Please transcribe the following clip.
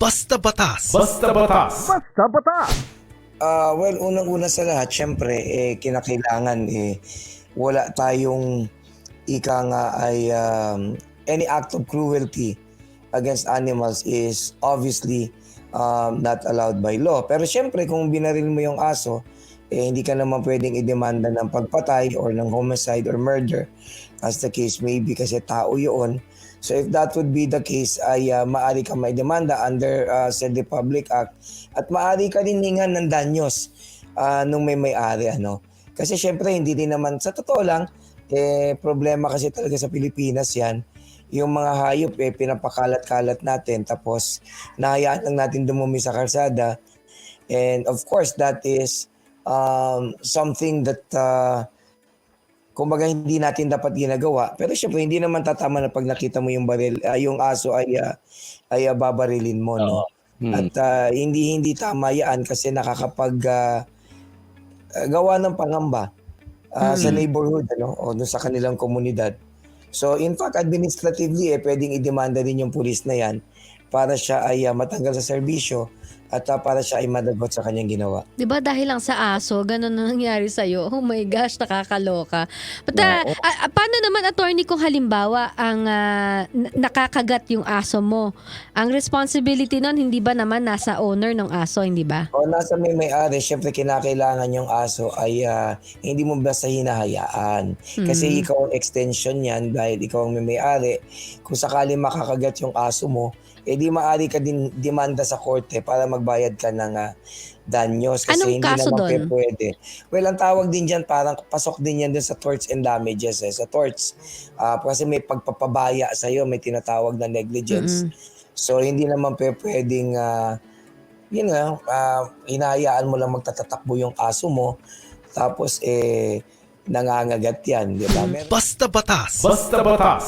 Basta Batas. Basta batas. Ah, well, unang-una sa lahat, syempre, eh, kinakailangan, eh, wala tayong ika nga ay um, any act of cruelty against animals is obviously um, not allowed by law. Pero syempre, kung binaril mo yung aso, eh, hindi ka naman pwedeng idemanda ng pagpatay or ng homicide or murder as the case may be kasi tao yun. So if that would be the case ay uh, maaari ka may demanda under uh, said Republic Act at maaari ka rin hingan ng danyos uh, nung may may-ari ano. Kasi syempre hindi din naman sa totoo lang eh problema kasi talaga sa Pilipinas 'yan. Yung mga hayop eh pinapakalat-kalat natin tapos nahayaan lang natin dumumi sa kalsada. And of course that is um, something that uh, kumbaga hindi natin dapat ginagawa. Pero syempre hindi naman tatama na pag nakita mo yung baril, ah, yung aso ay ah, ay ah, babarilin mo, no. Hmm. At ah, hindi hindi tama 'yan kasi nakakapag ah, gawa ng pangamba ah, sa neighborhood ano o dun sa kanilang komunidad. So in fact administratively eh pwedeng idemanda din yung pulis na 'yan para siya ay ah, matanggal sa serbisyo at ah, para siya ay madagot sa kanyang ginawa. 'Di ba dahil lang sa aso, ganun na nangyari sa Oh my gosh, nakakaloka. But Oo. ah, ah, paano naman attorney kung halimbawa ang n- nakakagat yung aso mo? Ang responsibility nun hindi ba naman nasa owner ng aso, hindi ba? O nasa may may-ari, syempre kinakailangan yung aso ay ah, hindi mo basta hinahayaan. Kasi Mm. ikaw ang extension yan dahil ikaw ang may may-ari. Kung sakali makakagat yung aso mo, eh di maaari ka din demanda sa korte para magbayad ka ng ah, danyos. Kasi Anong hindi kaso naman pwede. Well, ang tawag din dyan, parang pasok din yan dun sa torts and damages. Eh. Sa torts, ah, kasi may pagpapabaya sa'yo, may tinatawag na negligence. Mm-mm. So hindi naman pwedeng ah, yun nga, ah, hinahayaan mo lang magtatatakbo yung aso mo tapos eh nangangagat yan, di ba? Meron Basta Batas. Basta batas.